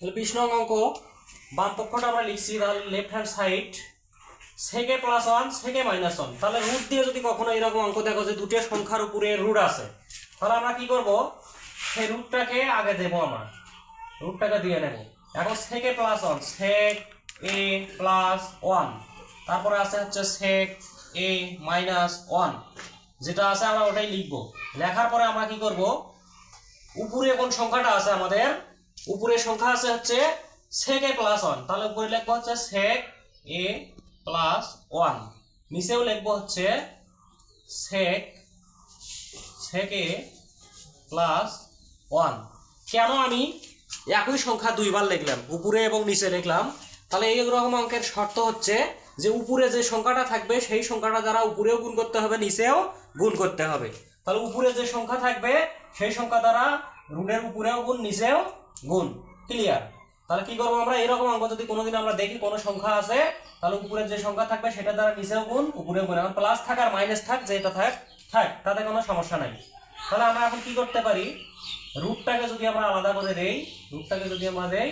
তাহলে বিশ নং অঙ্ক। বাম পক্ষটা আমরা লিখছি, তাহলে left hand side sec A plus one sec A minus one তাহলে রুট দিয়ে যদি কখনো এরকম অঙ্ক দেখো যে দুটো সংখ্যার উপরে রুট আছে, তাহলে আমরা কি করব? সেই রুটটাকে আগে দেবো আমরা। রুটটাকে দিয়ে নেব। এখন sec A plus one sec A plus one তারপরে আছে হচ্ছে সেক এ মাইনাস ওয়ান যেটা আছে আমরা ওটাই লিখব। লেখার পরে আমরা কি করব? উপরে কোন সংখ্যাটা আছে আমাদের উপরে সংখ্যা আছে হচ্ছে সেক এ প্লাস ওয়ান তাহলে উপরে লিখব হচ্ছে সেক এ প্লাস ওয়ান নিচেও লিখব হচ্ছে সেক সেক এ প্লাস ওয়ান কেন আমি একই সংখ্যা দুইবার লিখলাম, উপরে এবং নিচে লিখলাম? তাহলে এই রকম অঙ্কের শর্ত হচ্ছে যে উপরে যে সংখ্যাটা থাকবে, সেই সংখ্যাটা দ্বারা উপরেও গুণ করতে হবে, নিচেও গুণ করতে হবে। তাহলে উপরে যে সংখ্যা থাকবে, সেই সংখ্যা দ্বারা রুটের উপরেও গুণ, নিচেও গুণ ক্লিয়ার তাহলে কি করব আমরা? এরকম অঙ্ক যদি কোনোদিন আমরা দেখি, কোনো সংখ্যা আছে, তাহলে উপরে যে সংখ্যা থাকবে সেটা দ্বারা নিচেও গুণ, উপরেও গুণ। এখন প্লাস থাক আর মাইনাস থাক যেটা থাক থাক, তাতে কোনো সমস্যা নাই। তাহলে আমরা এখন কি করতে পারি? রুটটাকে যদি আমরা আলাদা করে দেই, রুটটাকে যদি আমরা দেই,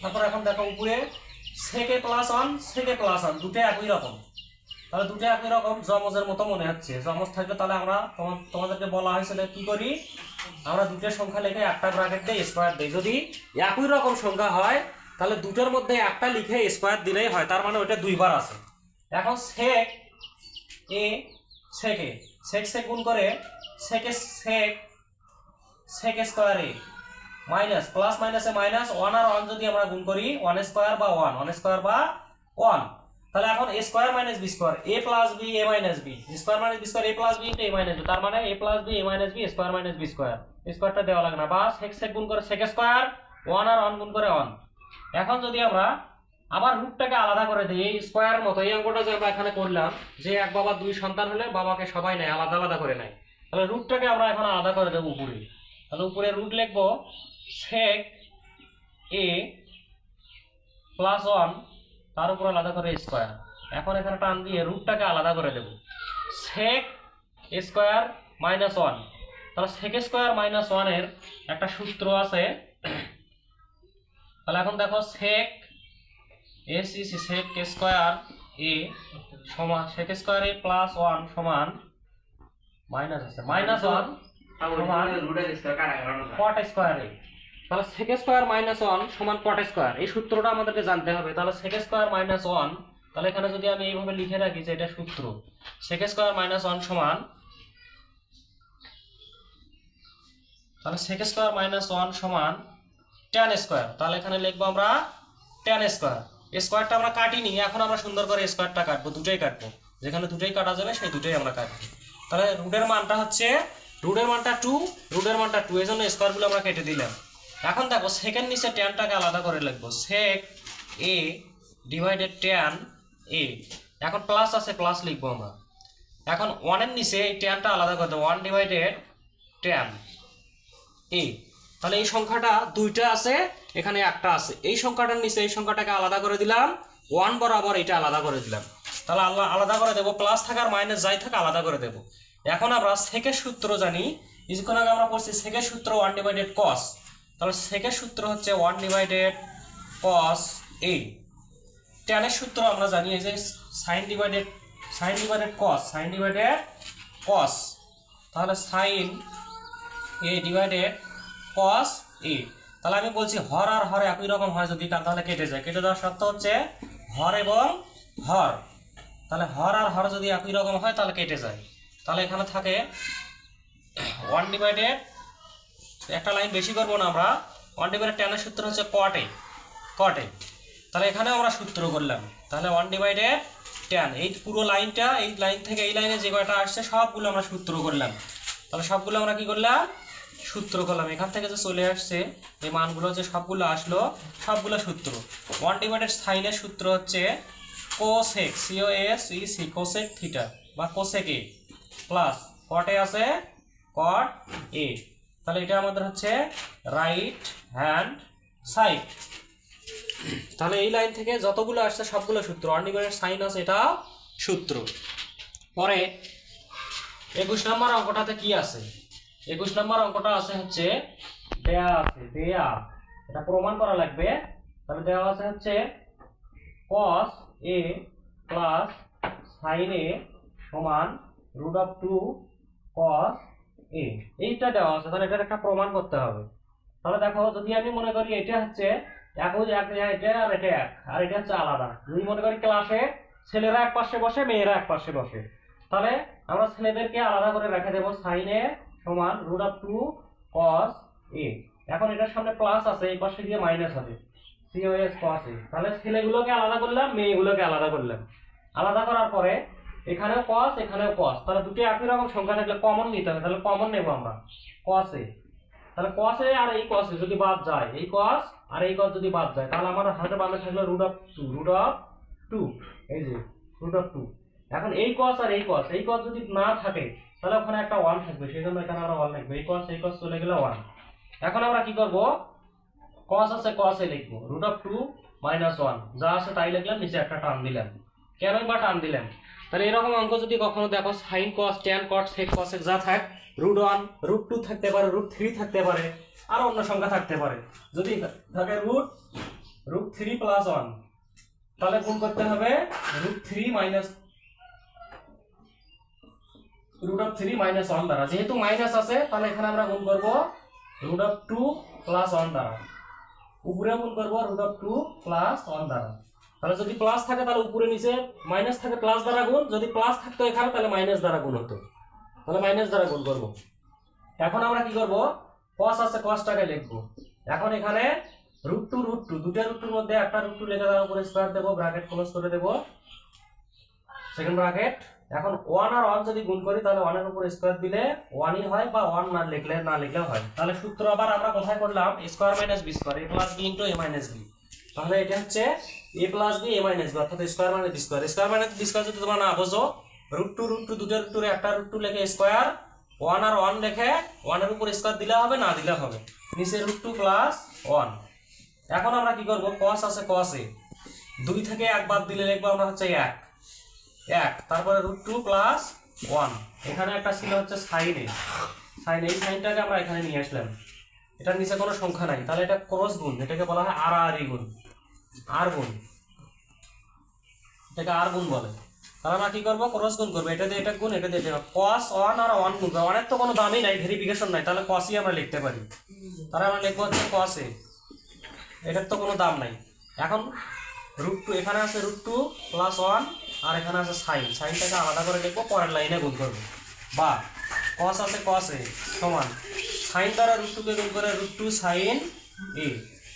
তারপর এখন দেখো উপরে sec A plus one sec A plus one দুটো একই রকম। তাহলে দুটো একই রকম জমজের মতো মনে হচ্ছে। জমজ থাকলে তাহলে আমরা তোমা- তোমাদেরকে বলা হয়েছিল কি করি? আমরা দুটো সংখ্যা লিখে একটা ব্র্যাকেট দিয়ে স্কোয়ার দিই। যদি একই রকম সংখ্যা হয়, তাহলে দুটোর মধ্যে একটা লিখে স্কোয়ার দিলেই হয়। তার মানে ওইটা দুইবার আছে। এখন সেক এ সেকে সেক সেক গুণ করে sec A sec sec square minus plus মাইনাসে মাইনাস ওয়ান আর ওয়ান যদি আমরা গুণ করি ওয়ান স্কোয়ার বা ওয়ান ওয়ান স্কোয়ার বা ওয়ান তাহলে এখন A square minus B square A plus B A minus B square minus B square A plus B A minus B তার মানে A plus B A minus B square minus B square স্কোয়ারটা দেওয়া লাগে না বা sec sec গুণ করে সেক square one আর ওয়ান গুণ করে ওয়ান এখন যদি আমরা আবার রুটটাকে আলাদা করে দিই, এই স্কোয়ার মতো, এই অঙ্কটা যে আমরা এখানে করলাম, যে এক বাবা দুই সন্তান হলে বাবাকে সবাই নেয়, আলাদা আলাদা করে নেয়, তাহলে রুটটাকে আমরা এখন আলাদা করে দেবো উপরে। তাহলে উপরে রুট লিখব সেক এ প্লাস ওয়ান তার উপর আলাদা করে স্কোয়ার এখন এখানে টান দিয়ে রুটটাকে আলাদা করে দেব। সেক স্কোয়ার মাইনাস ওয়ান তাহলে সেক স্কোয়ার মাইনাস ওয়ানের একটা সূত্র আছে। তাহলে এখন দেখো সেক S is sec square A সমান sec square A plus one সমান মাইনাস আছে। Minus one cot square A তাহলে সেক স্কোয়ার মাইনাস ওয়ান সমান কট স্কোয়ার এই সূত্রটা আমাদেরকে জানতে হবে। তাহলে সেক স্কোয়ার মাইনাস ওয়ান তাহলে এখানে যদি আমি এইভাবে লিখে রাখি যে এটা সূত্র সেক স্কোয়ার মাইনাস ওয়ান সমান, তাহলে সেক স্কোয়ার মাইনাস ওয়ান সমান টেন স্কোয়ার তাহলে এখানে লিখব আমরা টেন স্কোয়ার স্কোয়ারটা আমরা কাটিনি, এখন আমরা সুন্দর করে স্কোয়ারটা কাটবো, দুটোই কাটবো। যেখানে দুটোই কাটা যাবে, সেই দুটোই আমরা কাটবো। তাহলে রুটের মানটা হচ্ছে রুটের মানটা টু রুটের মানটা টু এই জন্য স্কোয়ারগুলো আমরা কেটে দিলাম। এখন দেখো সেকেন্ড নিচে টেনটাকে আলাদা করে লিখব। সেক এ ডিভাইডেড টেন এ এখন প্লাস আছে প্লাস লিখব আমরা। এখন ওয়ানের নিচে এই টেনটা আলাদা করে দেবো ওয়ান ডিভাইডেড টেন এ তাহলে এই সংখ্যাটা দুইটা আছে, এখানে একটা আছে। এই সংখ্যাটার নিচে এই সংখ্যাটাকে আলাদা করে দিলাম ওয়ান বরাবর এটা আলাদা করে দিলাম। তাহলে আল্লাহ আলাদা করে দেবো প্লাস থাকার মাইনাস যাই থাকে আলাদা করে দেবো। এখন আমরা সেকের সূত্র জানি আগে আমরা পড়ছি সেকের সূত্র ওয়ান ডিভাইডেড কস তাহলে সেকের সূত্র হচ্ছে ওয়ান ডিভাইডেড কস এ টেনের সূত্র আমরা জানি যে sine divided sine divided cos sine divided cos তাহলে সাইন এ ডিভাইডেড কস এ তাহলে আমি বলছি হর আর হর একই রকম হয় যদি তাহলে কেটে যায়। কেটে দেওয়ার শর্ত হচ্ছে হর এবং হর। তাহলে হর আর হর যদি একই রকম হয়, তাহলে কেটে যায়। তাহলে এখানে থাকে ওয়ান ডিভাইডেড একটা লাইন বেশি করব না আমরা। ওয়ান ডিভাইডেড টেনের সূত্র হচ্ছে কটে কটে তাহলে এখানেও আমরা সূত্র করলাম। তাহলে ওয়ান ডিভাইডেড টেন এই পুরো লাইনটা, এই লাইন থেকে এই লাইনে যে কয়টা আসছে, সবগুলো আমরা সূত্র করলাম। তাহলে সবগুলো আমরা কি করলাম? সূত্র করলাম। এখান থেকে যে চলে আসছে, এই মানগুলো যে সবগুলো আসলো, সবগুলো সূত্র। ওয়ান ডিভাইডেড সাইনের সূত্র হচ্ছে cosec C O S E C cosec theta বা কোসেক এ প্লাস কটে আছে কট এ তাহলে এটা আমাদের হচ্ছে রাইট হ্যান্ড সাইড তাহলে এই লাইন থেকে যতগুলো আসছে সবগুলো সূত্র। অর্নিগরের সাইন আছে এটা সূত্র। পরে একুশ নম্বর অঙ্কটাতে কি আছে? একুশ নম্বর অঙ্কটা আছে হচ্ছে, দেয়া আছে, দেয়া। এটা প্রমাণ করা লাগবে। তাহলে দেওয়া আছে হচ্ছে cos A plus sine A সমান root of two cos a এইটা দেওয়া আছে, তাহলে এটার একটা প্রমাণ করতে হবে। তাহলে দেখো, যদি আমি মনে করি এটা হচ্ছে একই এক, এটা আর এটা এক, আর এটা হচ্ছে আলাদা। যদি মনে করি ক্লাসে ছেলেরা এক পাশে বসে, মেয়েরা এক পাশে বসে, তাহলে আমরা ছেলেদেরকে আলাদা করে রেখে দেবো সাইন এ সমান root of two cos A এখন এটার সামনে প্লাস আছে, এই পাশে দিয়ে মাইনাস হবে সি ও এস কস এ তাহলে ছেলেগুলোকে আলাদা করলাম, মেয়েগুলোকে আলাদা করলাম। আলাদা করার পরে এখানেও কস এখানেও কস তাহলে দুটো একই রকম সংখ্যা থাকলে কমন নিতে হবে, তাহলে কমন নেব আমরা। কস তাহলে কস আর এই কস যদি বাদ যায়, এই কস আর এই কস যদি বাদ যায়, তাহলে আমার হাতে বামে থাকল root of two root of two এই যে রুট অফ টু এখন এই কস আর এই কস এই কস যদি না থাকে, তাহলে ওখানে একটা ওয়ান থাকবে, সেই জন্য এখানে আমরা ওয়ান লিখব এই কস এই কস চলে গেলে ওয়ান এখন আমরা কি করব? কস আছে কস লিখব। Root of two minus one যা আছে তাই লিখলাম, নিচে একটা টান দিলাম। কেনই বা টান দিলাম? তাহলে এরকম অঙ্ক যদি কখনো দেখো সাইন কস ট্যান কট সেক কস যা থাক রুট ওয়ান রুট টু থাকতে পারে রুট থ্রি থাকতে পারে, আর অন্য সংখ্যা থাকতে পারে। যদি থাকে root root three plus one তাহলে গুণ করতে হবে root three minus root of three minus one দ্বারা। যেহেতু মাইনাস আছে, তাহলে এখানে আমরা গুণ করব root of two plus one দ্বারা। উপরে গুণ করব root of two plus one দ্বারা। তাহলে যদি প্লাস থাকে তাহলে উপরে নিচে মাইনাস থাকে প্লাস দ্বারা গুণ, যদি প্লাস থাকতো এখানে তাহলে মাইনাস দ্বারা গুণ হতো। তাহলে মাইনাস দ্বারা গুণ করব। এখন আমরা কি করব? কস আছে কসটাকে লিখব। এখন এখানে রুট টু রুট টু দুটো রুট মধ্যে একটা রুট টু লিখে দেওয়ার উপরে স্কোয়ার দেবো ব্র্যাকেট ক্লোজ করে দেবো। সেকেন্ড ব্র্যাকেট এখন ওয়ান আর ওয়ান যদি গুণ করি, তাহলে ওয়ানের উপর স্কোয়ার দিলে ওয়ানই হয় বা ওয়ান না লিখলে, না লিখলেও হয়। তাহলে সূত্র আবার আমরা কোথায় করলাম? Square minus B square A plus B into A minus B তাহলে এটা হচ্ছে A plus B A minus B অর্থাৎ square minus B square square minus B square যদি তোমরা না বোঝো রুট টু রুট টু দুটো রুট টু একটা রুট টু লেখে স্কোয়ার ওয়ান আর ওয়ান লেখে ওয়ানের উপর স্কোয়ার দিলে হবে, না দিলে হবে? নিচে রুট টু প্লাস ওয়ান এখন আমরা কি করব? কস আছে কস দুই থেকে এক বাদ দিলে লিখব আমরা হচ্ছে এক। এক, তারপরে রুট টু প্লাস ওয়ান এখানে একটা ছিল হচ্ছে সাইন সাইন এই সাইনটাকে আমরা এখানে নিয়ে আসলাম। এটার নিচে কোনো সংখ্যা নাই। তাহলে এটা ক্রস গুণ। এটাকে বলা হয় আর আর গুণ। আর এটাকে আর বলে। তাহলে আমরা কি করব? ক্রস গুণ করব। এটা দিয়ে এটা গুণ, এটা দিয়ে এটা। কস ওয়ান আর ওয়ান গুণ করব। তো কোনো দামই নাই ভেরিফিকেশন নাই। তাহলে কসই আমরা লিখতে পারি। তাহলে আমরা লিখব হচ্ছে কস এ এটার তো কোনো দাম নাই। এখন রুট টু এখানে আছে রুট টু প্লাস ওয়ান আর এখানে আছে সাইন সাইনটাকে আলাদা করে লিখব, পরের লাইনে গুণ করব। বা কস আছে কস এ সমান। সাইন দ্বারা রুট টুকে গুণ করে রুট টু সাইন এ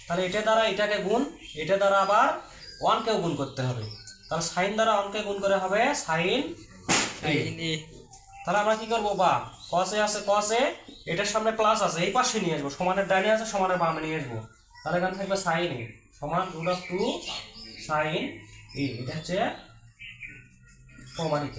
তাহলে এটা দ্বারা এটাকে গুণ এটা দ্বারা আবার ওয়ানকেও গুণ করতে হবে। তাহলে সাইন দ্বারা ওয়ানকে গুণ করে হবে সাইন তাহলে আমরা কি করব বা? কসে আছে কসে এটার সামনে প্লাস আছে এই পাশে নিয়ে আসব সমানের ডাইনে আছে সমানের বামে নিয়ে আসব। তাহলে এখানে থাকবে সাইন এ সমান root of two sine A এটা হচ্ছে প্রমাণিত।